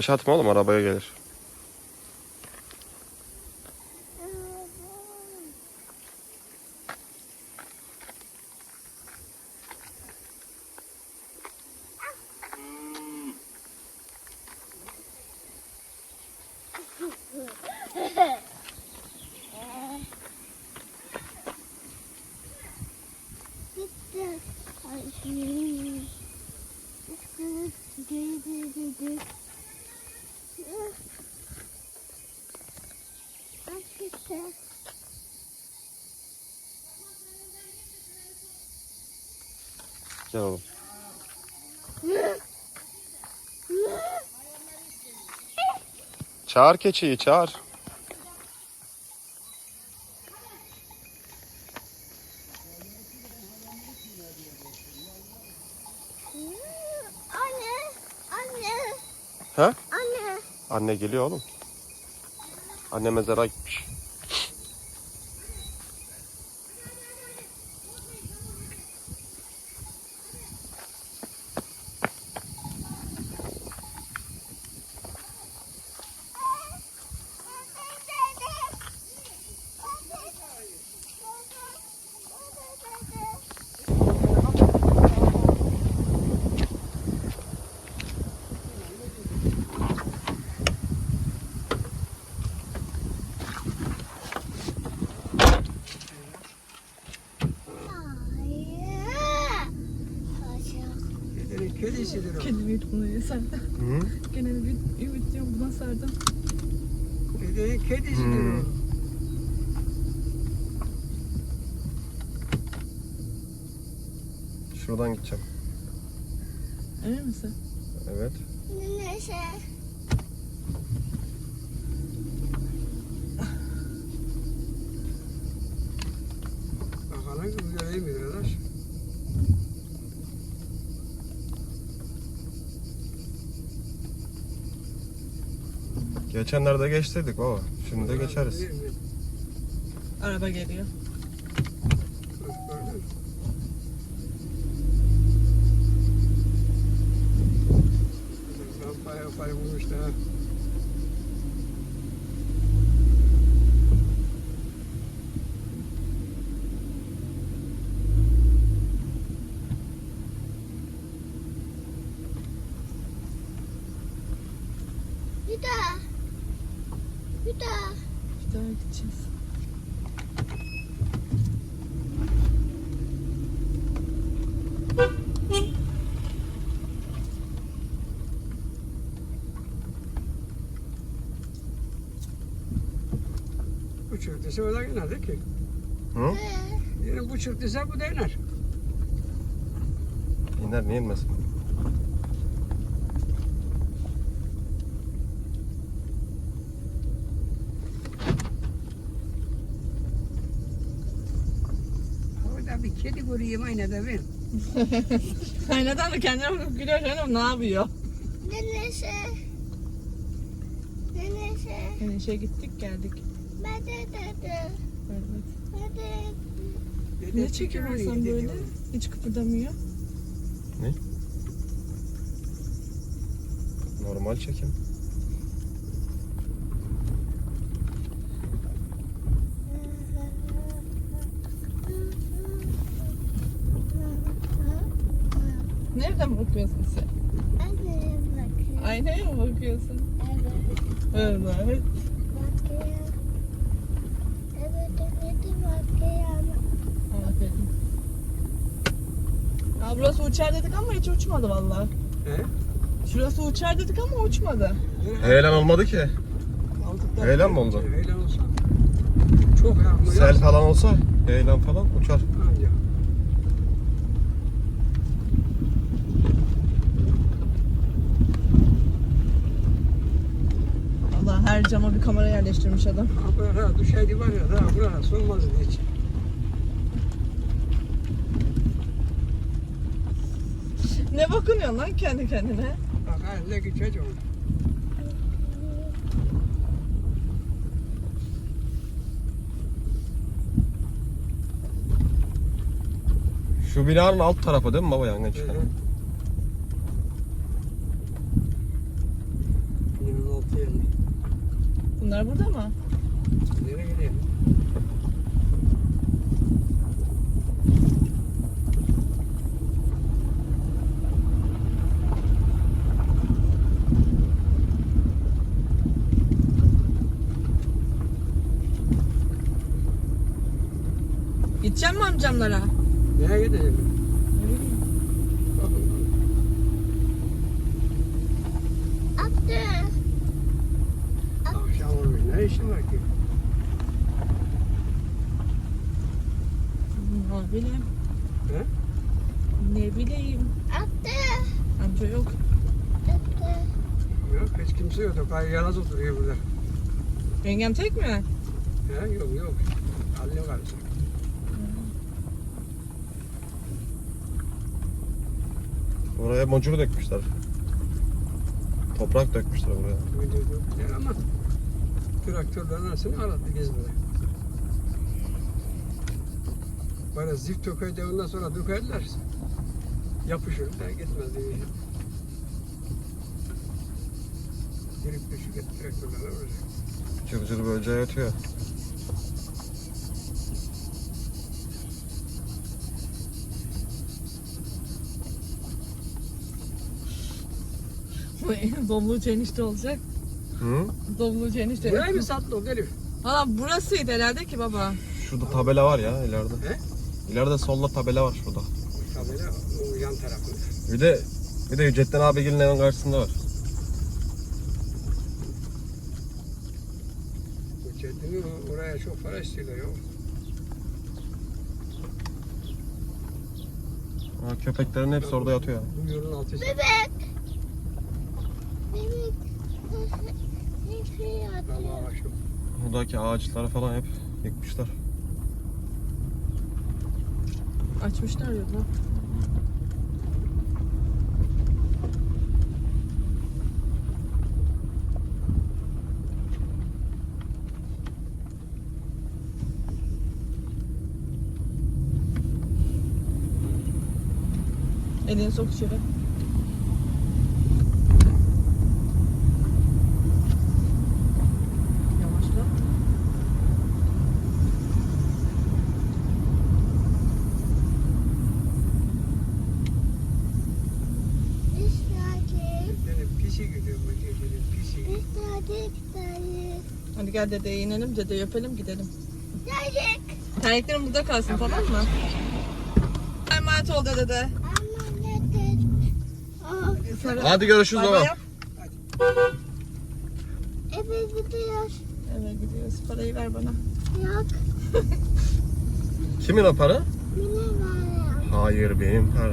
Taş atma oğlum arabaya gelir. Gel oğlum. Çağır keçiyi çağır. Anne. Anne. Ha? Anne. Anne geliyor oğlum. Anne mezara gitmiş. O. Kendimi sen. Hı? Gene bir ümit diyorum buna sardım. Dedenin kedisidir Hmm. o. Şuradan gideceğim. Emin misin? Evet. Neşe. Bakalım göreyim mi arkadaş? Geçenlerde geçtiydik baba. Şimdi de geçeriz. Araba geliyor. Da. Bir daha. Bir daha gideceğiz. Bu çırptıysa o da ki. Hı? Yani bu çırptıysa bu da iner. İner niye inmez? Bir kedi göreyim aynada ben. Aynadan da kendine bakıp gülüyor canım ne yapıyor? Neşe. Neşe. Yani işe gittik geldik. Ben de dedi. Evet. Ben de. Ne çekiyorsun çekiyor, sen böyle? Hiç kıpırdamıyor. Normal çekim. Nereden bakıyorsun sen? Anneye bakıyor. Aynaya mı bakıyorsun? Evet. Evet. Bakıyor. Evet, evet, bakıyor. Aferin. Ya burası uçar dedik ama hiç uçmadı vallahi. He? Şurası uçar dedik ama uçmadı. Heyelan olmadı ki. Aldıklar. Heyelan mı oldu? Heyelan olsa. Çok yağmur Sel falan olsa heyelan falan uçar. Ancak. Allah her cama bir kamera yerleştirmiş adam. Ha, Buraya düşeydi var ya daha buraya solmazdı hiç. Ne bakınıyorsun lan kendi kendine? Bak eline geçeceğim. Şu binanın alt tarafı değil mi baba yangın çıkan? Hı hı. Yani. Bunlar burada mı? Nereye gidelim? Gideceğim mi amcamlara? Nereye gidelim? İşin var ki? Ne bileyim. He? Ne bileyim. Abdü. Amca yok. Abdü. Yok hiç kimse yok. Kay yalnız oturuyor burada. Yengem tek mi? He? Yok yok. Annem karısı. Oraya moncuru dökmüşler. Toprak dökmüşler buraya. Ama traktörlerin arasını aradı gezmede. Böyle zift tökeyde ondan sonra dökerler. Yapışır da gitmez diye. Girip düşük et traktörlerine öyle. Cırcır böceği yatıyor. Domluğu enişte olacak. Hı? Domluğu enişte. Burayı mı sattın o Elif? Valla burasıydı herhalde ki baba. Şurada tabela var ya ileride. He? İleride solda tabela var şurada. Tabela o yan tarafında. Bir de bir de Yücettin abigilin evin karşısında var. O- oraya çok para istiyorlar ya. Ha, köpeklerin hepsi orada yatıyor. Bu yolun altı. Bebek. Ne şey yaptı? Allah aşkına. Buradaki ağaçları falan hep yıkmışlar. Açmışlar yolu. Elini sok içeri. Yavaşla. İştahı. Benim pisi gidiyor bu gecenin pisi. İştahı gidelim. Hadi gel dedeye inelim, dedeyi öpelim gidelim. Yayık. Terliklerim burada kalsın tamam mı? Emanet ol dede de. Oh, Sarı- Hadi görüşürüz Bay bay baba. yap. eve gidiyoruz. Evet gidiyoruz. Parayı ver bana. Yok. Kimin o para? Benim var ya. Hayır benim param.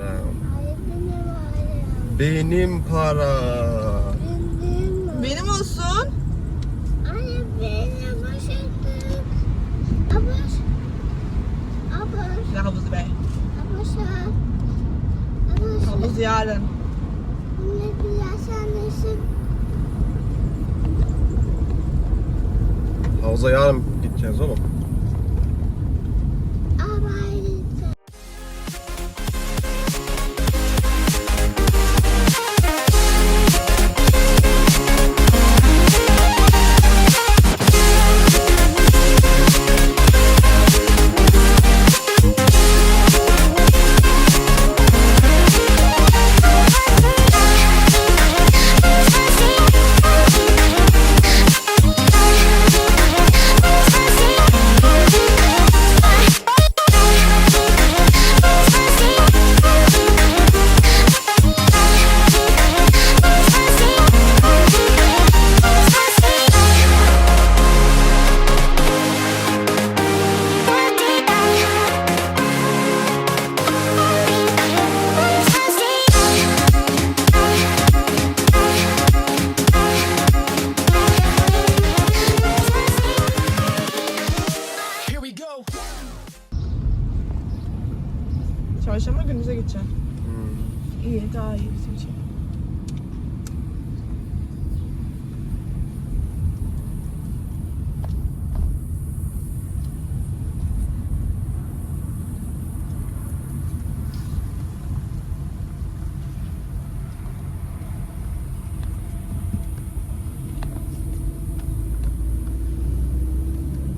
Hayır benim var. Benim para. Benim var. Benim olsun. Hayır benim başardık. Abos. Abos. Ne havuzu be? Havuz yarın. Havuza yarın gideceğiz oğlum.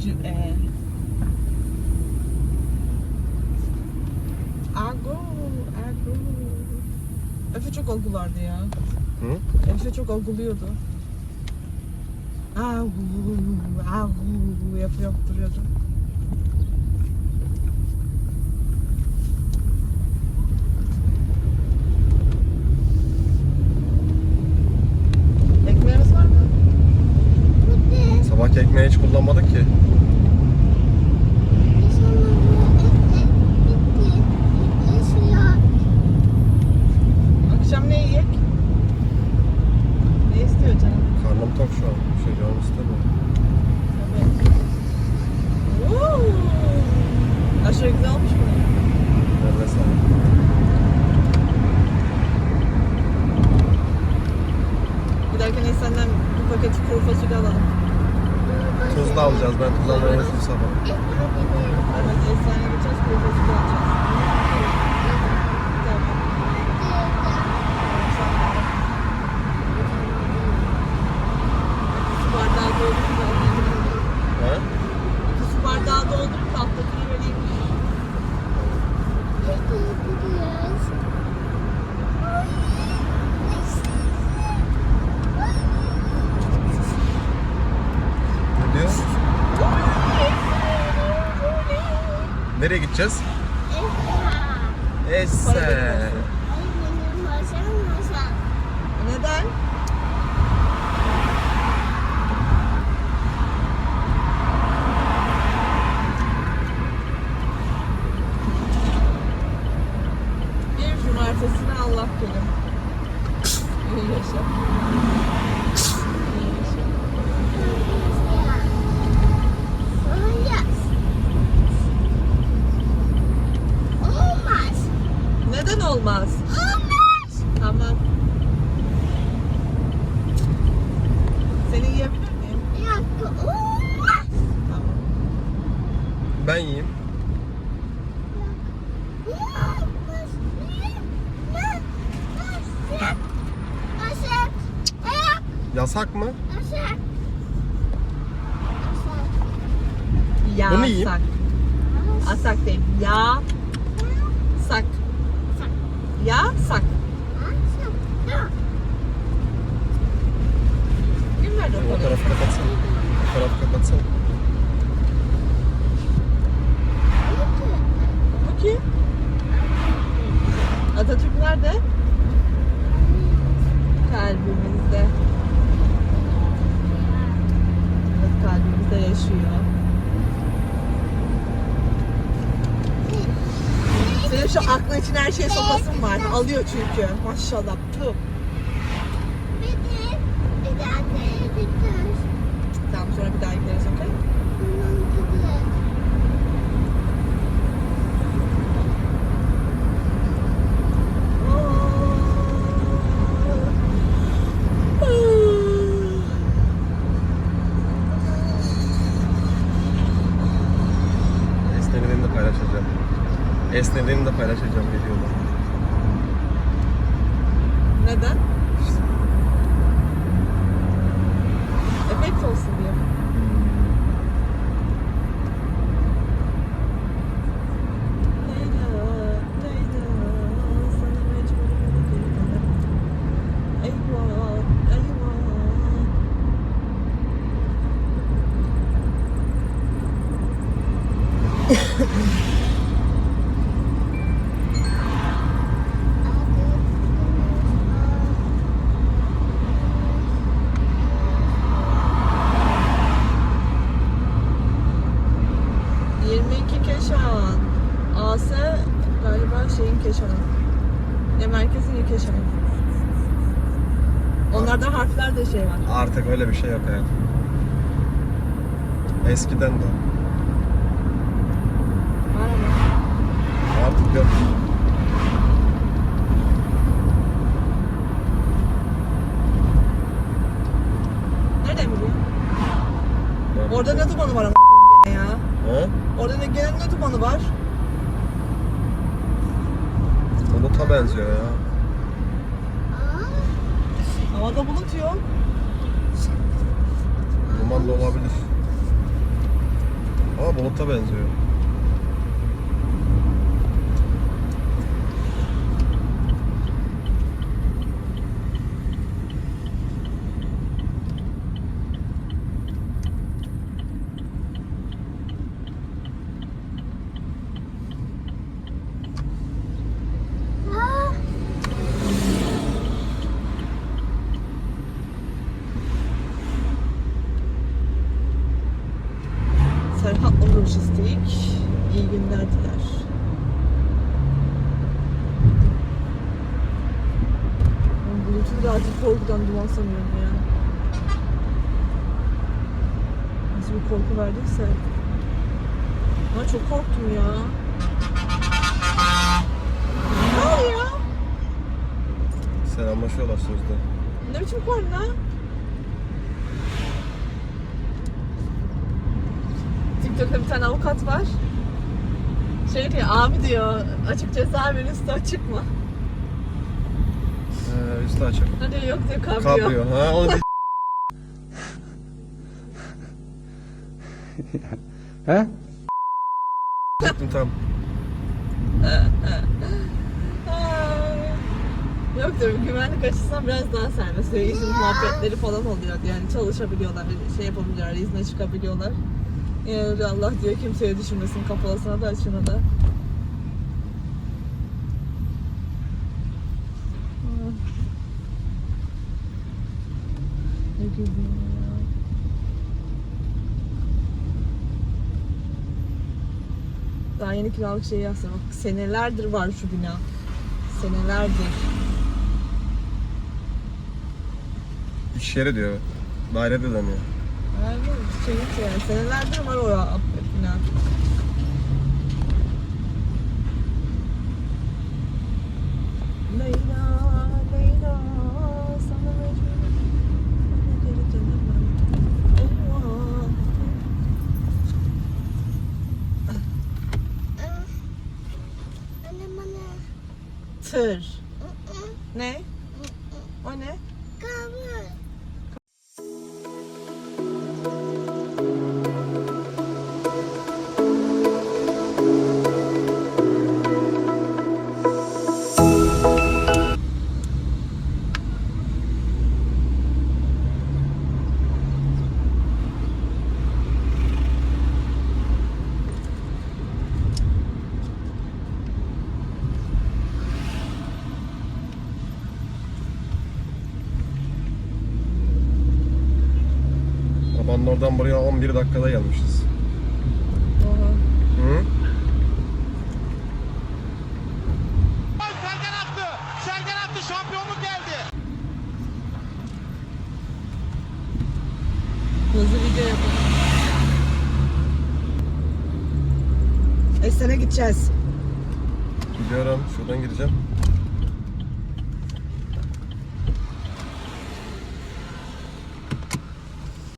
Ee, é, Agro, agro. Efe çok olgulardı ya. Hı? Efe çok olguluyordu. Agu, agu yapıp yaptırıyordu. Para Esse. Neden? Bir cumartesine Allah günü. İyi yaşa. İyi yaşa. Olmaz. Neden olmaz? Olmaz. Tamam. Seni yiyebilir miyim? Yok, olmaz. Tamam. Ben yiyeyim. Olmaz. Nasıl? Nasıl? Ayak. Yasak mı? Nasıl? Yasak. Bunu yiyeyim. Asak değil. Ya. Sak. Ya sak. Kim verdi o O parayı? tarafı kapatsana. O tarafı kapatsana. Bu kim? Atatürk nerede? Kalbimizde. Evet kalbimizde yaşıyor. Senin şu aklın için her şeye sokasın var. Alıyor çünkü. Maşallah. Tüh. Tamam sonra bir daha gideriz okey? Esnediğini de paylaşacağım. Esnediğini de paylaşacağım videoda. Neden? Efekt olsun diye. Leyla, Leyla, sana mecburum değilim. Eyvah, eyvah. ...22 Keşan. AS Keşan'ı. Ne merkezin ya Keşan'ı. Onlarda harflerde şey var. Artık öyle bir şey yok hayatım. Eskiden de. Var ama. Artık yok. Nereden biliyor? Orada ne dumanı var ama ya. He? Orada ne, gene ne dumanı var? Buluta benziyor ya. Havada bulut yok. Duman da olabilir. Ama buluta benziyor. şimdilik iyi günler diler. Bluetooth da acil korkudan duman sanıyorum ya. Nasıl bir korku verdiyse. Ama çok korktum ya. Ne oluyor? Selamlaşıyorlar sözde. Ne biçim korna? TikTok'ta bir tane avukat var. Şey diyor, abi diyor, açık cezaevinin üstü açık mı? Ee, üstü açık. Ha diyor, yok diyor, kabriyo. Kabriyo. Ha onu. He? Diyecektim tam. Yok diyorum, güvenlik açısından biraz daha serbest. Diyor, izin muhabbetleri falan oluyor. Yani çalışabiliyorlar, şey yapabiliyorlar, izne çıkabiliyorlar. Yani Allah diyor kimseye düşünmesin kapalasına da açına da. Ne güldüm. Daha yeni kiralık şeyi yapsam. Senelerdir var şu bina. Senelerdir. İş yeri diyor. Daire de deniyor. Aynen şey hiç yani. Senelerdir var o bina. Leyla, Leyla, sana mecburum. Bana geri dönemem. Eyvah. Anne bana. Tır. Ne? Babanın oradan buraya 11 dakikada gelmişiz. Oha. Hı? Sergen attı. Sergen attı. Şampiyonluk geldi. Hızlı video yapalım. Esen'e gideceğiz. Gidiyorum. Şuradan gideceğim.